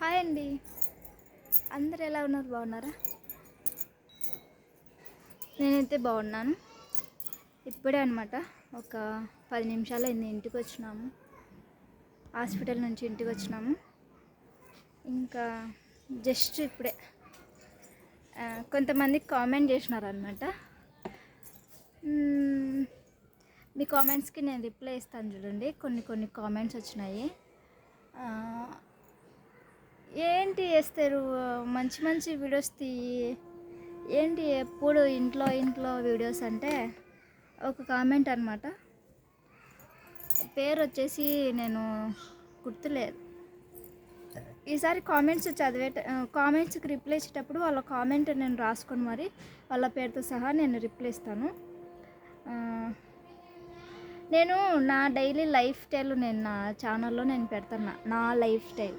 Hi అండి. అందరు ఎలా ఉన్నారు? బాగున్నారా? నేనైతే బాగున్నాను. ఇప్పుడే అనమాట ఒక పది నిమిషాలు అయింది ఇంటికి వచ్చినాము. హాస్పిటల్ నుంచి ఇంటికి వచ్చినాము. ఇంకా జస్ట్ ఇప్పుడే. కొంతమంది కామెంట్ చేసినారనమాట మీ కామెంట్స్కి నేను రిప్లై ఇస్తాను చూడండి. కొన్ని కొన్ని కామెంట్స్ వచ్చినాయి. ఏంటి వేస్తారు మంచి మంచి వీడియోస్ తీయి ఏంటి ఎప్పుడు ఇంట్లో ఇంట్లో వీడియోస్ అంటే ఒక కామెంట్ అనమాట పేరు వచ్చేసి నేను గుర్తులేదు. ఈసారి కామెంట్స్ చదివే కామెంట్స్కి రిప్లై ఇచ్చేటప్పుడు వాళ్ళ కామెంట్ నేను రాసుకొని మరి వాళ్ళ పేరుతో సహా నేను రిప్లై ఇస్తాను. నేను నా డైలీ లైఫ్ స్టైల్ నేను నా ఛానల్లో నేను పెడతాను. నా లైఫ్ స్టైల్.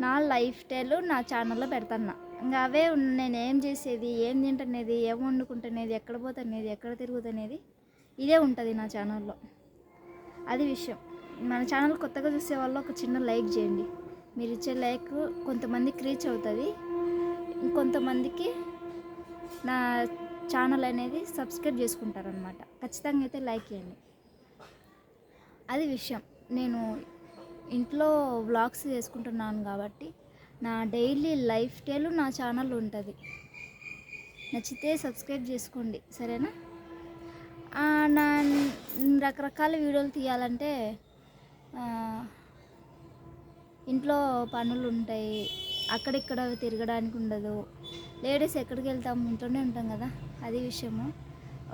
నా లైఫ్ స్టైల్ నా ఛానల్లో పెడతాను ఇంకా అవే నేను ఏం చేసేది ఏం తింటనేది ఏం వండుకుంటునేది ఎక్కడ పోతనేది ఎక్కడ తిరుగుతనేది ఇదే ఉంటుంది నా ఛానల్లో. అది విషయం. మన ఛానల్ కొత్తగా చూసే వాళ్ళు ఒక చిన్న లైక్ చేయండి. మీరు ఇచ్చే లైక్ కొంతమందికి రీచ్ అవుతుంది. ఇంకొంతమందికి నా ఛానల్ అనేది సబ్స్క్రైబ్ చేసుకుంటారనమాట ఖచ్చితంగా అయితే లైక్ చేయండి. అది విషయం. నేను ఇంట్లో వ్లాగ్స్ చేసుకుంటున్నాను కాబట్టి నా డైలీ లైఫ్ స్టైల్ నా ఛానల్ ఉంటుంది. నచ్చితే సబ్స్క్రైబ్ చేసుకోండి. సరేనా? నా రకరకాల వీడియోలు తీయాలంటే ఇంట్లో పనులు ఉంటాయి. అక్కడిక్కడ తిరగడానికి ఉండదు. లేడీస్ ఎక్కడికి వెళ్తాం ఉంటూనే ఉంటాం కదా. అది విషయము.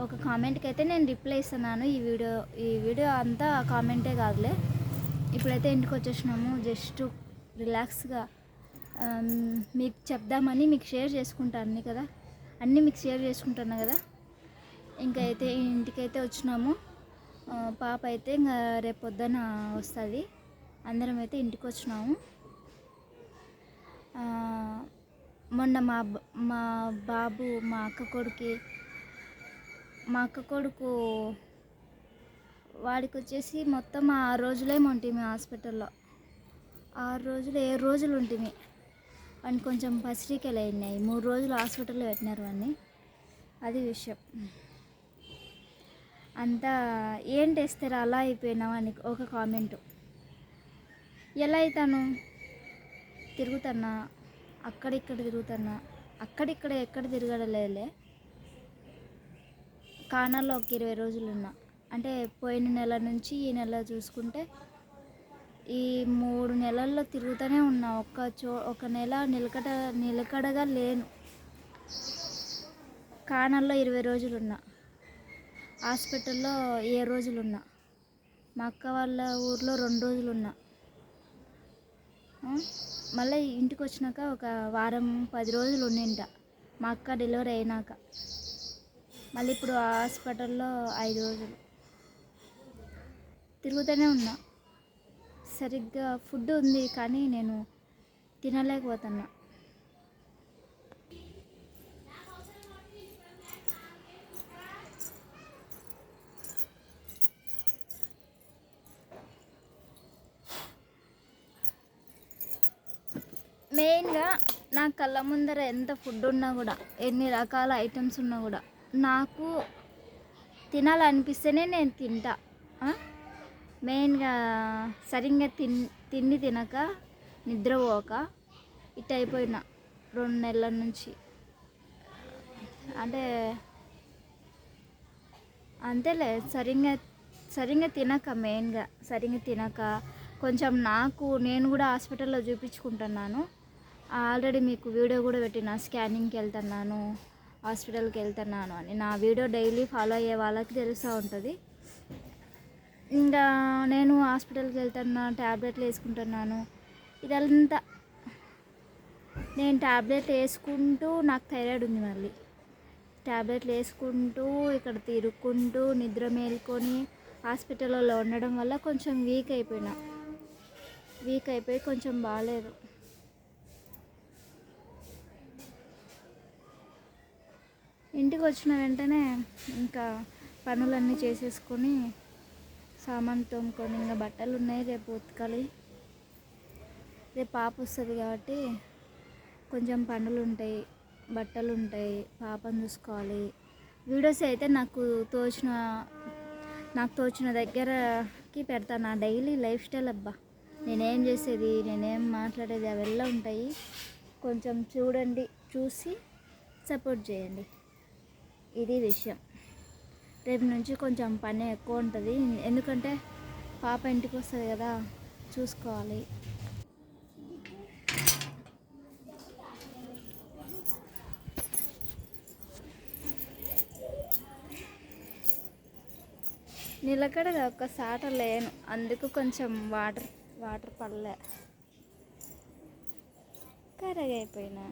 ఒక కామెంట్కి అయితే నేను రిప్లై ఇస్తున్నాను. ఈ వీడియో ఈ వీడియో అంతా కామెంటే కాదులే. ఇప్పుడైతే ఇంటికి వచ్చేసినాము. జస్ట్ రిలాక్స్గా మీకు చెప్దామని మీకు షేర్ చేసుకుంటాను అన్నీ కదా? అన్నీ మీకు షేర్ చేసుకుంటాను కదా? ఇంకా అయితే ఇంటికైతే వచ్చినాము. పాప అయితే ఇంకా రేపు పొద్దున వస్తుంది. అందరం అయితే ఇంటికి వచ్చినాము. మొన్న మా మా బాబు మా అక్క కొడుకి మా అక్క కొడుకు వాడికి వచ్చేసి మొత్తం ఆరు రోజులే ఉంటుంది హాస్పిటల్లో. ఆరు రోజులు ఏడు రోజులు ఉంటుంది వాడిని కొంచెం పసిరికలు అయినాయి మూడు రోజులు హాస్పిటల్లో పెట్టినారు వాడిని. అది విషయం. అంతా ఏంటి వేస్తారు అలా అయిపోయినావు అని ఒక కామెంటు. ఎలా అవుతాను తిరుగుతున్నా. అక్కడిక్కడ తిరుగుతున్నా. అక్కడిక్కడ ఎక్కడ తిరగడలేలే కానాల్లో ఒక ఇరవై రోజులు ఉన్నా అంటే పోయిన నెల నుంచి ఈ నెల చూసుకుంటే ఈ మూడు నెలల్లో తిరుగుతూనే ఉన్నా. ఒక్క చో ఒక నెల నిలకడ నిలకడగా లేను. కానాల్లో ఇరవై రోజులు ఉన్నా హాస్పిటల్లో ఏ రోజులు ఉన్నా మా అక్క వాళ్ళ ఊర్లో రెండు రోజులు ఉన్నా మళ్ళీ ఇంటికి వచ్చినాక ఒక వారం పది రోజులు ఉండింట. మా అక్క డెలివరీ అయినాక. మళ్ళీ ఇప్పుడు హాస్పిటల్లో ఐదు రోజులు. తిరుగుతూనే ఉన్నా. సరిగ్గా ఫుడ్ ఉంది కానీ నేను తినలేకపోతున్నా. మెయిన్గా నా కళ్ళ ముందర ఎంత ఫుడ్ ఉన్నా కూడా ఎన్ని రకాల ఐటమ్స్ ఉన్నా కూడా నాకు తినాలనిపిస్తేనే నేను తింటా. మెయిన్గా సరిగ్గా తిన్ తిండి తినక నిద్రపోక ఇట్ అయిపోయిన రెండు నెలల నుంచి. అంటే అంతేలే సరిగ్గా సరిగ్గా తినక మెయిన్గా సరిగ్గా తినక కొంచెం నాకు నేను కూడా హాస్పిటల్లో చూపించుకుంటున్నాను. ఆల్రెడీ మీకు వీడియో కూడా పెట్టిన స్కానింగ్కి వెళ్తున్నాను హాస్పిటల్కి వెళ్తున్నాను అని. నా వీడియో డైలీ ఫాలో అయ్యే వాళ్ళకి తెలుస్తూ ఉంటుంది. ఇంకా నేను హాస్పిటల్కి వెళ్తున్నా ట్యాబ్లెట్లు వేసుకుంటున్నాను. ఇదంతా నేను ట్యాబ్లెట్ వేసుకుంటూ నాకు థైరాయిడ్ ఉంది మళ్ళీ. ట్యాబ్లెట్లు వేసుకుంటూ ఇక్కడ తిరుక్కుంటూ నిద్ర మేల్కొని హాస్పిటల్లో ఉండడం వల్ల కొంచెం వీక్ అయిపోయినా. వీక్ అయిపోయి కొంచెం బాగాలేదు ఇంటికి వచ్చిన వెంటనే ఇంకా పనులన్నీ చేసేసుకొని సామాన్ తోముకొని ఇంకా బట్టలు ఉన్నాయి. రేపు ఉతకాలి. రేపు పాప వస్తుంది కాబట్టి కొంచెం పనులు ఉంటాయి బట్టలు ఉంటాయి. పాపను చూసుకోవాలి. వీడియోస్ అయితే నాకు తోచిన నాకు తోచిన దగ్గరకి పెడతాను నా డైలీ లైఫ్ స్టైల్ అబ్బా. నేనేం చేసేది నేనేం మాట్లాడేది అవెల్లా ఉంటాయి కొంచెం చూడండి చూసి సపోర్ట్ చేయండి. ఇది విషయం. రేపు నుంచి కొంచెం పని ఎక్కువ ఉంటుంది. ఎందుకంటే పాప ఇంటికి వస్తుంది కదా చూసుకోవాలి. నిలకడగా ఒక సాట లేను. అందుకు కొంచెం వాటర్ వాటర్ పడలే. కరగైపోయినా.